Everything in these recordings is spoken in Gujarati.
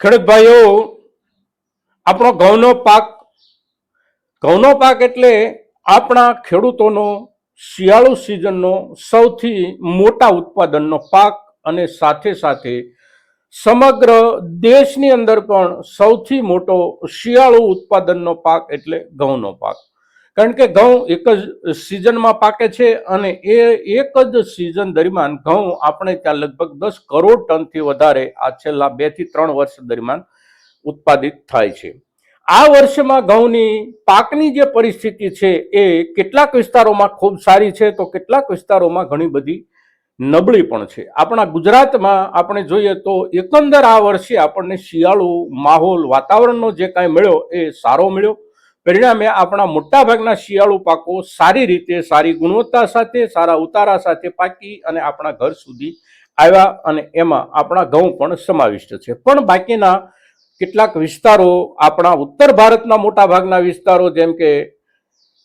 ખેડૂત ભાઈઓ આપણો ઘઉંનો પાક ઘઉંનો પાક એટલે આપણા ખેડૂતોનો શિયાળુ સિઝનનો સૌથી મોટા ઉત્પાદનનો પાક અને સાથે સાથે સમગ્ર દેશની અંદર પણ સૌથી મોટો શિયાળુ ઉત્પાદનનો પાક એટલે ઘઉંનો પાક. કારણ કે ઘઉં એક જ સિઝનમાં પાકે છે અને એ એક જ સિઝન દરમિયાન ઘઉં આપણે ત્યાં લગભગ દસ કરોડ ટનથી વધારે આ છેલ્લા બેથી ત્રણ વર્ષ દરમિયાન ઉત્પાદિત થાય છે. આ વર્ષમાં ઘઉંની પાકની જે પરિસ્થિતિ છે એ કેટલાક વિસ્તારોમાં ખૂબ સારી છે તો કેટલાક વિસ્તારોમાં ઘણી બધી નબળી પણ છે. આપણા ગુજરાતમાં આપણે જોઈએ તો એકંદર આ વર્ષે આપણને શિયાળુ માહોલ વાતાવરણનો જે કાંઈ મળ્યો એ સારો મળ્યો. પરિણામે આપણા મોટાભાગના શિયાળુ પાકો સારી રીતે, સારી ગુણવત્તા સાથે, સારા ઉતારા સાથે પાકી અને આપણા ઘર સુધી આવ્યા અને એમાં આપણા ઘઉં પણ સમાવિષ્ટ છે. પણ બાકીના કેટલાક વિસ્તારો, આપણા ઉત્તર ભારતના મોટાભાગના વિસ્તારો જેમ કે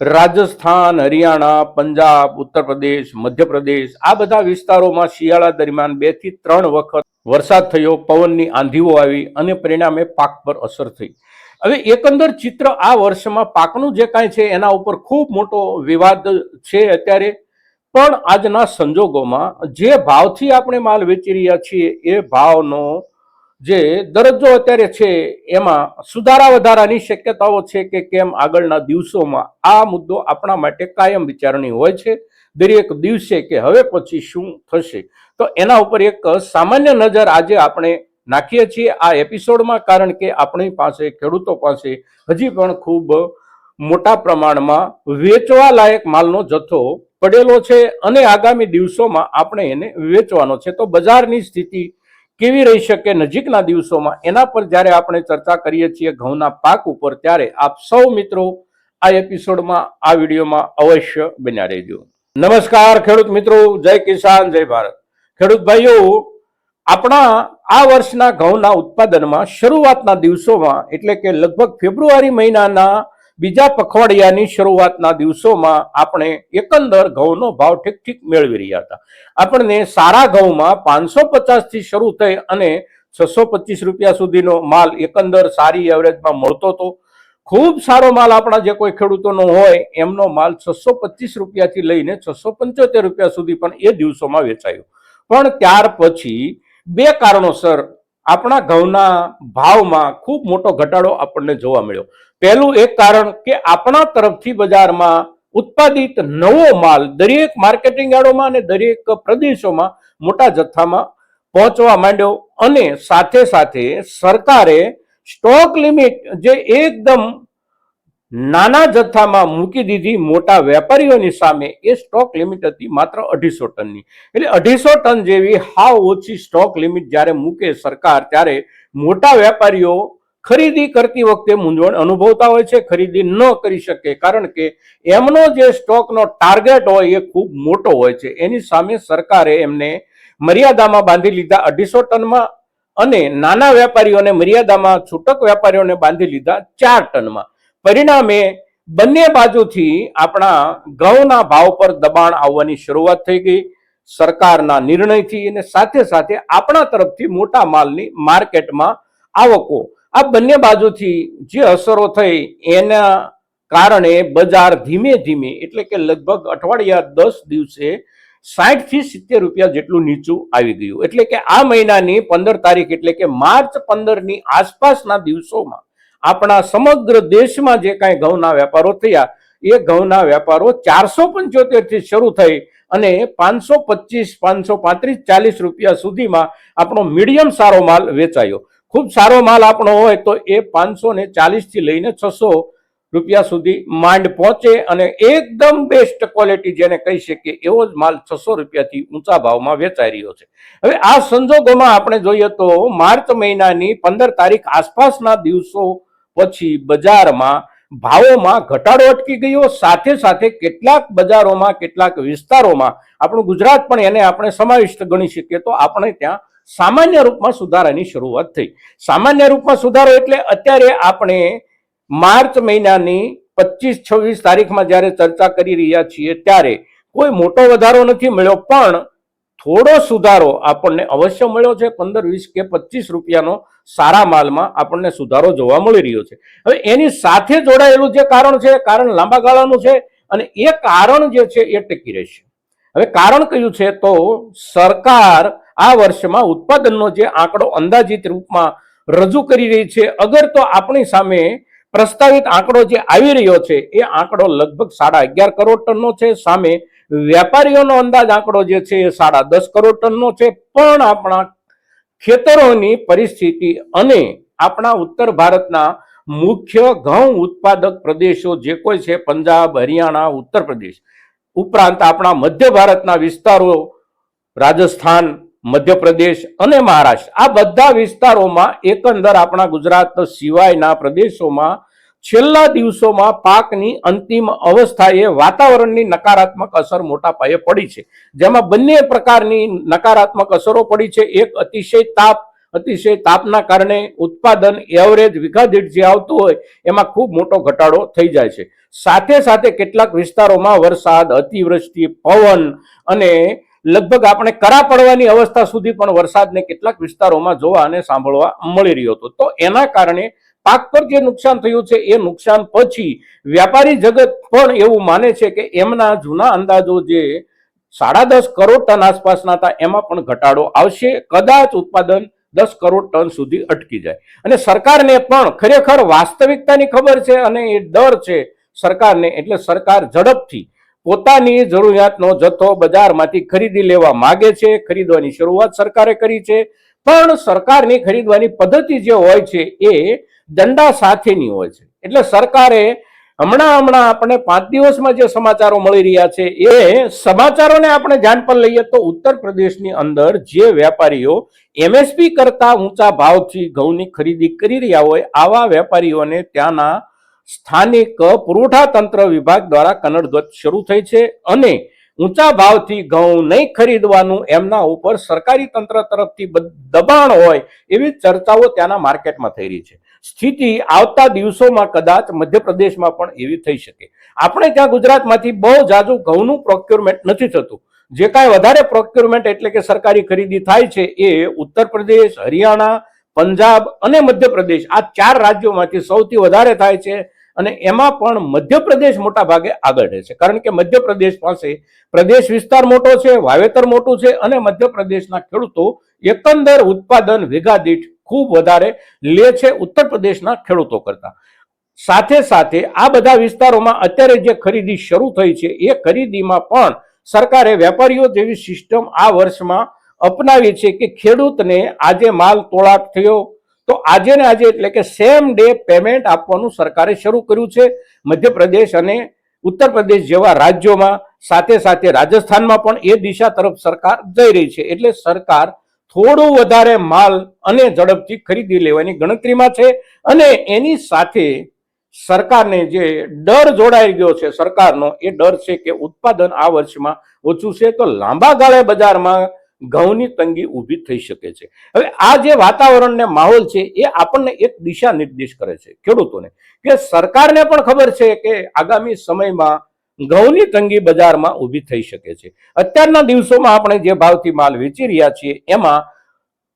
રાજસ્થાન, હરિયાણા, પંજાબ, ઉત્તર પ્રદેશ મધ્યપ્રદેશ આ બધા વિસ્તારોમાં શિયાળા દરમિયાન બેથી ત્રણ વખત વરસાદ થયો, પવનની આંધીઓ આવી અને પરિણામે પાક પર અસર થઈ. હવે એકંદર ચિત્ર આ વર્ષમાં પાકનું જે કાંઈ છે એના ઉપર ખૂબ મોટો વિવાદ છે અત્યારે. પણ આજના સંજોગોમાં જે ભાવથી આપણે માલ વેચી રહ્યા છીએ એ ભાવનો જે દરજ્જો અત્યારે છે એમાં સુધારા વધારાની શક્યતાઓ છે કે કેમ આગળના દિવસોમાં આ મુદ્દો આપણા માટે કાયમ વિચારણી હોય છે. દરેક દિવસે કે હવે પછી શું થશે? તો એના ઉપર એક સામાન્ય નજર આજે આપણે નાખીએ છીએ આ એપિસોડમાં, કારણ કે આપણી પાસે, ખેડૂતો પાસે હજી પણ ખૂબ મોટા પ્રમાણમાં વેચવા લાયક માલનો જથ્થો પડેલો છે અને આગામી દિવસોમાં આપણે એને વેચવાનો છે. તો બજારની સ્થિતિ કેવી રહી શકે નજીકના દિવસોમાં? એના પર જ્યારે આપણે ચર્ચા કરીએ છીએ ઘઉંના પાક ઉપર, ત્યારે આપ સૌ મિત્રો આ એપિસોડમાં, આ વિડીયોમાં અવશ્ય બન્યા રહેજો. નમસ્કાર ખેડૂત મિત્રો, જય કિસાન, જય ભારત. ખેડૂત ભાઈઓ, આપણા આ વર્ષના ઘઉંના ઉત્પાદનમાં શરૂઆતના દિવસોમાં, એટલે કે લગભગ ફેબ્રુઆરી મહિનાના બીજા પખવાડિયાની શરૂઆતના દિવસોમાં આપણે એકંદર ઘઉંનો ભાવ ઠીક ઠીક મેળવી રહ્યા હતા. આપણને સારા ઘઉંમાં પાંચસો પચાસથી શરૂ થઈ અને છસો પચીસ રૂપિયા સુધીનો માલ એકંદર સારી એવરેજમાં મળતો હતો. ખૂબ સારો માલ આપણા જે કોઈ ખેડૂતોનો હોય, એમનો માલ છસો પચીસ રૂપિયાથી લઈને છસો પંચોતેર રૂપિયા સુધી પણ એ દિવસોમાં વેચાયો. પણ ત્યાર પછી બે કારણોસર આપણા ઘઉંના ભાવમાં ખૂબ મોટો ઘટાડો આપણને જોવા મળ્યો. પહેલું એક કારણ કે આપણા તરફથી બજારમાં ઉત્પાદિત નવો માલ દરેક માર્કેટિંગ યાર્ડોમાં અને દરેક પ્રદેશોમાં મોટા જથ્થામાં પહોંચવા માંડ્યો અને સાથે સાથે સરકારે સ્ટોક લિમિટ જે એકદમ નાના જથ્થામાં મૂકી દીધી મોટા વેપારીઓની સામે એ સ્ટોક લિમિટ હતી માત્ર અઢીસો ટનની. એટલે અઢીસો ટન જેવી હાવ ઓછી સ્ટોક લિમિટ જ્યારે મૂકે સરકાર, ત્યારે મોટા વેપારીઓ ખરીદી કરતી વખતે મૂંઝવણ અનુભવતા હોય છે, ખરીદી ન કરી શકે. કારણ કે એમનો જે સ્ટોકનો ટાર્ગેટ હોય એ ખૂબ મોટો હોય છે. એની સામે સરકારે એમને મર્યાદામાં બાંધી લીધા અઢીસો ટનમાં અને નાના વેપારીઓને મર્યાદામાં છૂટક વેપારીઓને બાંધી લીધા ચાર ટનમાં. પરિણામે બંને બાજુથી આપણા ઘઉંના ભાવ પર દબાણ આવવાની શરૂઆત થઈ ગઈ. સરકારના નિર્ણયથી અને સાથે સાથે આપણા તરફથી મોટા માલની માર્કેટમાં આવકો. આ બંને બાજુથી જે અસરો થઈ એના કારણે બજાર ધીમે ધીમે એટલે કે લગભગ અઠવાડિયા દસ દિવસે સાઠથી સિત્તેર રૂપિયા જેટલું નીચું આવી ગયું. એટલે કે આ મહિનાની પંદર તારીખ એટલે કે માર્ચ પંદરની આસપાસના દિવસોમાં આપણા સમગ્ર દેશમાં જે કાંઈ ઘઉંના વેપારો થયા, એ ઘઉંના વેપારો ચારસો પંચોતેરથી શરૂ થઈ અને પાંચસો પચીસ, પાંચસો પાંત્રીસ, ચાલીસ રૂપિયા સુધીમાં આપણો મીડિયમ સારો માલ વેચાયો. ખૂબ સારો માલ આપણો હોય તો એ પાંચસો ને ચાલીસથી લઈને છસો રૂપિયા સુધી માંડ પહોંચે અને એકદમ બેસ્ટ ક્વોલિટી જેને કહી શકીએ એવો જ માલ છસો રૂપિયાથી ઊંચા ભાવમાં વેચાઈ રહ્યો છે. હવે આ સંજોગોમાં આપણે જોઈએ તો માર્ચ મહિનાની પંદર તારીખ આસપાસના દિવસો પછી બજારમાં ભાવોમાં ઘટાડો અટકી ગયો. સાથે સાથે કેટલાક બજારોમાં, કેટલાક વિસ્તારોમાં, આપણું ગુજરાત પણ એને આપણે સમાવિષ્ટ ગણી શકીએ તો આપણે ત્યાં સામાન્ય રૂપમાં સુધારાની શરૂઆત થઈ. સામાન્ય રૂપમાં સુધારો એટલે અત્યારે આપણે માર્ચ મહિનાની પચીસ છવ્વીસ તારીખમાં જ્યારે ચર્ચા કરી રહ્યા છીએ ત્યારે કોઈ મોટો વધારો નથી મળ્યો, પણ થોડો સુધારો આપણને અવશ્ય મળ્યો છે. પંદર, વીસ કે પચીસ રૂપિયાનો સારા માલમાં આપણને સુધારો જોવા મળી રહ્યો છે. હવે એની સાથે જોડાયેલું જે કારણ છે, કારણ લાંબા ગાળાનું છે અને એ કારણ જે છે એ ટકી રહેશે. હવે કારણ કયું છે તો સરકાર આ વર્ષમાં ઉત્પાદનનો જે આંકડો અંદાજિત રૂપમાં રજૂ કરી રહી છે. અગર તો આપણી સામે પ્રસ્તાવિત આંકડો જે આવી રહ્યો છે, એ આંકડો લગભગ સાડા અગિયાર કરોડ ટનનો છે. સામે વેપારીઓનો અંદાજ આંકડો જે છે એ સાડા દસ કરોડ ટનનો છે. પણ આપણા ખેતરોની પરિસ્થિતિ અને આપણા ઉત્તર ભારતના મુખ્ય ઘઉં ઉત્પાદક પ્રદેશો જે કોઈ છે, પંજાબ, હરિયાણા, ઉત્તર પ્રદેશ, ઉપરાંત આપણા મધ્ય ભારતના વિસ્તારો, રાજસ્થાન, મધ્યપ્રદેશ અને મહારાષ્ટ્ર, આ બધા વિસ્તારોમાં એકંદર આપણા ગુજરાત સિવાયના પ્રદેશોમાં છેલ્લા દિવસોમાં પાકની અંતિમ અવસ્થાએ વાતાવરણની નકારાત્મક અસર મોટા પાયે પડી છે. જેમાં બંને પ્રકારની નકારાત્મક અસરો પડી છે. એક અતિશય તાપ, અતિશય તાપના કારણે ઉત્પાદન એવરેજ વિઘા દીઠ જે આવતું હોય, એમાં ખૂબ મોટો ઘટાડો થઈ જાય છે. સાથે સાથે કેટલાક વિસ્તારોમાં વરસાદ, અતિવૃષ્ટિ, પવન અને લગભગ આપણે કરા પડવાની અવસ્થા સુધી પણ વરસાદને કેટલાક વિસ્તારોમાં જોવા અને સાંભળવા મળી રહ્યો હતો. તો એના કારણે પાક પર જે નુકસાન થયું છે, એ નુકસાન પછી વ્યાપારી જગત પણ એવું માને છે કે એમના જૂના અંદાજો જે સાડા દસ કરોડ ટન આસપાસના હતા, એમાં પણ ઘટાડો આવશે. કદાચ ઉત્પાદન દસ કરોડ ટન સુધી અટકી જાય. અને સરકારને પણ ખરેખર વાસ્તવિકતાની ખબર છે અને એ ડર છે સરકારને. એટલે સરકાર ઝડપથી પોતાની જરૂરિયાતનો જથ્થો બજારમાંથી ખરીદી લેવા માગે છે. ખરીદવાની શરૂઆત સરકારે કરી છે. પણ સરકારની ખરીદવાની પદ્ધતિ જે હોય છે, એ દંડા સાથેની હોય છે. એટલે સરકારે હમણાં હમણાં આપણે પાંચ દિવસમાં જે સમાચારો મળી રહ્યા છે એ સમાચારોને આપણે ધ્યાન પર લઈએ તો ઉત્તર પ્રદેશની અંદર જે વેપારીઓ એમએસપી કરતા ઊંચા ભાવથી ઘઉંની ખરીદી કરી રહ્યા હોય, આવા વેપારીઓને ત્યાંના સ્થાનિક પુરવઠા તંત્ર વિભાગ દ્વારા કનડગત શરૂ થઈ છે અને ઊંચા ભાવથી ઘઉં નહીં ખરીદવાનું એમના ઉપર સરકારી તંત્ર તરફથી દબાણ હોય એવી ચર્ચાઓ ત્યાંના માર્કેટમાં થઈ રહી છે. સ્થિતિ આવતા દિવસોમાં કદાચ મધ્યપ્રદેશમાં પણ એવી થઈ શકે. આપણે ત્યાં ગુજરાતમાંથી બહુ જાજુ ઘઉંનું પ્રોક્યુરમેન્ટ નથી થતું. જે કાંઈ વધારે પ્રોક્યુરમેન્ટ એટલે કે સરકારી ખરીદી થાય છે એ ઉત્તર પ્રદેશ હરિયાણા, પંજાબ અને મધ્યપ્રદેશ આ ચાર રાજ્યોમાંથી સૌથી વધારે થાય છે અને એમાં પણ મધ્યપ્રદેશ મોટા ભાગે આગળ છે. કારણ કે મધ્યપ્રદેશ પાસે પ્રદેશ વિસ્તાર મોટો છે, વાવેતર મોટું છે અને મધ્યપ્રદેશના ખેડૂતો એકંદર ઉત્પાદન વીઘા દીઠ ખૂબ વધારે લે છે ઉત્તર પ્રદેશના ખેડૂતો કરતા. સાથે સાથે આ બધા વિસ્તારોમાં અત્યારે જે ખરીદી શરૂ થઈ છે, એ ખરીદીમાં પણ સરકારે વેપારીઓ જેવી સિસ્ટમ આ વર્ષમાં અપનાવી છે કે ખેડૂતને આજે માલ તોળાટ થયો. તો આજે ને આજે એટલે કે સેમ ડે પેમેન્ટ આપવાનું સરકારે શરૂ કર્યું છે મધ્યપ્રદેશ અને ઉત્તર પ્રદેશ જેવા રાજ્યોમાં. સાથે સાથે રાજસ્થાનમાં પણ એ દિશા તરફ સરકાર જઈ રહી છે. એટલે સરકાર થોડું વધારે માલ અને ઝડપથી ખરીદી લેવાની ગણતરીમાં છે અને એની સાથે સરકારને જે ડર જોડાઈ ગયો છે સરકારનો, એ ડર છે કે ઉત્પાદન આ વર્ષમાં ઓછું છે તો લાંબા ગાળે બજારમાં ઘઉંની તંગી ઊભી થઈ શકે છે. હવે આ જે વાતાવરણને માહોલ છે એ આપણને એક દિશા નિર્દેશ કરે છે. ખેડૂતોને કે સરકારને પણ ખબર છે કે આગામી સમયમાં ઘઉંની તંગી બજારમાં ઊભી થઈ શકે છે. અત્યારના દિવસોમાં આપણે જે ભાવથી માલ વેચી રહ્યા છીએ, એમાં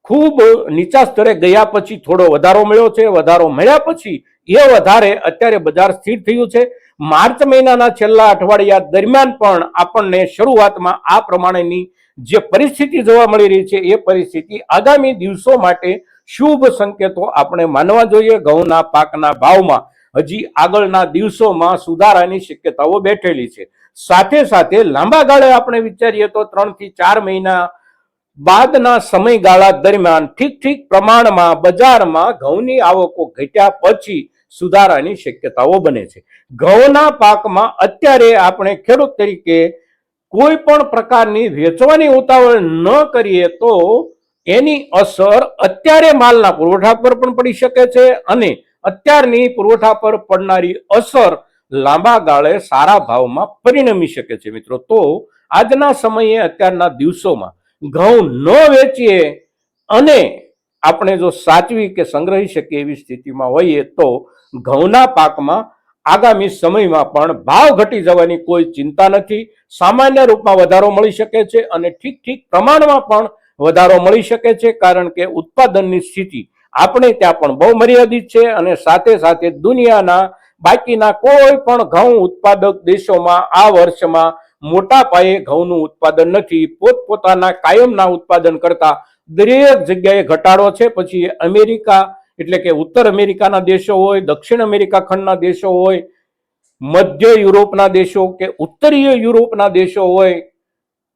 ખૂબ નીચા સ્તરે ગયા પછી થોડો વધારો મળ્યો છે, વધારો મળ્યા પછી એ વધારે અત્યારે બજાર સ્થિર થયું છે. માર્ચ મહિનાના છેલ્લા અઠવાડિયા દરમિયાન પણ આપણને શરૂઆતમાં આ પ્રમાણેની જે પરિસ્થિતિ જોવા મળી રહી છે, એ પરિસ્થિતિ આગામી દિવસો માટે શુભ સંકેતો આપણે માનવા જોઈએ. ઘઉંના પાકના ભાવમાં હજી આગળના દિવસોમાં સુધારાની શક્યતાઓ બેઠેલી છે. સાથે સાથે લાંબા ગાળે આપણે વિચારીએ તો ત્રણથી ચાર મહિના બાદના સમયગાળા દરમિયાન ઠીક ઠીક પ્રમાણમાં બજારમાં ઘઉંની આવકો ઘટ્યા પછી સુધારાની શક્યતાઓ બને છે. ઘઉંના પાકમાં અત્યારે આપણે ખેડૂત તરીકે કોઈ પણ પ્રકારની વેચવાની ઉતાવળ ન કરીએ તો એની અસર અત્યારે માલના પુરવઠા પર પણ પડી શકે છે અને અત્યારની પુરવઠા પર પડનારી અસર લાંબા ગાળે સારા ભાવમાં પરિણમી શકે છે મિત્રો. તો આજના સમયે અત્યારના દિવસોમાં ઘઉં ન વેચીએ અને આપણે જો સાચવી કે સંગ્રહી શકીએ એવી સ્થિતિમાં હોઈએ તો ઘઉંના પાકમાં આગામી સમયમાં પણ ભાવ ઘટી જવાની કોઈ ચિંતા નથી. સામાન્ય રૂપમાં વધારો મળી શકે છે અને ઠીક ઠીક પ્રમાણમાં પણ વધારો મળી શકે છે કારણ કે ઉત્પાદનની સ્થિતિ આપણે ત્યાં પણ બહુ મર્યાદિત છે અને સાથે સાથે દુનિયાના બાકીના કોઈ પણ ઘઉં ઉત્પાદક દેશોમાં આ વર્ષમાં મોટા પાયે ઘઉંનું ઉત્પાદન નથી. પોતપોતાના કાયમના ઉત્પાદન કરતા દરેક જગ્યાએ ઘટાડો છે. પછી અમેરિકા, એટલે કે ઉત્તર અમેરિકાના દેશો હોય, દક્ષિણ અમેરિકા ખંડના દેશો હોય, મધ્ય યુરોપના દેશો કે ઉત્તરીય યુરોપના દેશો હોય,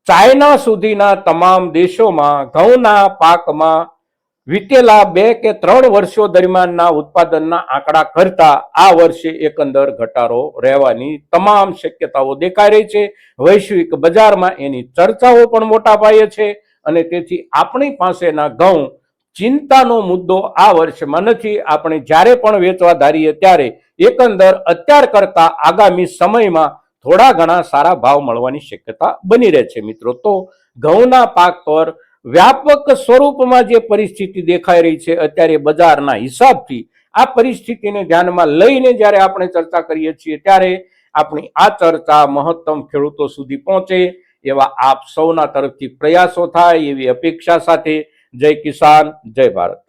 ચાઇના સુધીના તમામ દેશોમાં ઘઉંના પાકમાં વીતેલા બે કે ત્રણ વર્ષો દરમિયાનના ઉત્પાદનના આંકડા કરતા આ વર્ષે એકંદર ઘટાડો રહેવાની તમામ શક્યતાઓ દેખાઈ રહી છે. વૈશ્વિક બજારમાં એની ચર્ચાઓ પણ મોટા પાયે છે અને તેથી આપણી પાસેના ઘઉં ચિંતાનો મુદ્દો આ વર્ષમાં નથી. આપણે જ્યારે પણ વેચવા ધારીએ ત્યારે એકંદર અત્યાર કરતા આગામી સમયમાં થોડા ઘણા સારા ભાવ મળવાની શક્યતા બની રહે છે મિત્રો. તો ઘઉંના પાક પર વ્યાપક સ્વરૂપમાં જે પરિસ્થિતિ દેખાઈ રહી છે, અત્યારે બજારના હિસાબથી આ પરિસ્થિતિને ધ્યાનમાં લઈને જ્યારે આપણે ચર્ચા કરીએ છીએ, ત્યારે આપણી આ ચર્ચા મહત્તમ ખેડૂતો સુધી પહોંચે એવા આપ સૌના તરફથી પ્રયાસો થાય, એવી અપેક્ષા સાથે જય કિસાન, જય ભારત.